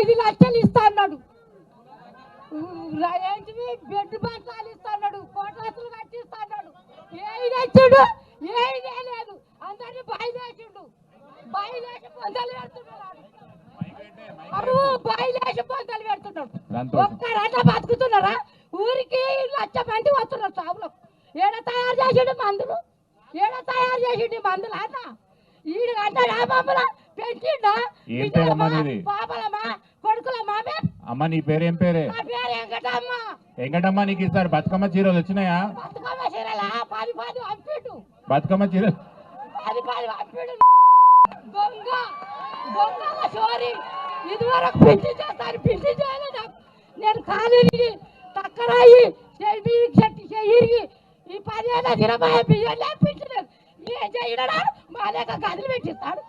ఐదు లక్షలు ఇస్తా అన్నాడు ఏంటివి బెడ్ బట్టలు ఇస్తా అన్నాడు కోటాసులు కట్టిస్తా అన్నాడు ఏది తెచ్చుడు? ఏది లేదు అందరినీ బయలుదేసిండు బయలుదేసి పొందలు పెడుతున్నాడు. అరు బయలుదేసి పొందలు పెడుతున్నాడు. సంతోషం. ఒక్కరట బతుకుతున్నారా? ఊరికి లక్ష మంది వస్తున్నారు సాగులకు ఏడ తయారు చేసిండు మందులు? ఏడ తయారు చేసిండు మందులు? అన్న ఈడు అంటాడు ఆ ఏం అమ్మ నీ పేరేం పేరే? వెంకటమ్మ. నీకు ఇస్తారు బతుకమ్మ చీరలు వచ్చినాయా? బతుకమ్మ చీరలా? ఇదివరకు పిండి చేస్తాను పిండి చేయలేదు. నేను కాలేజీ తక్కరాయి చెట్టు చెయ్యి ఈ పదిహేను ఇరవై బియ్యం పిండి ఏం చేయడా మా లేక గదిలు పెట్టిస్తాడు.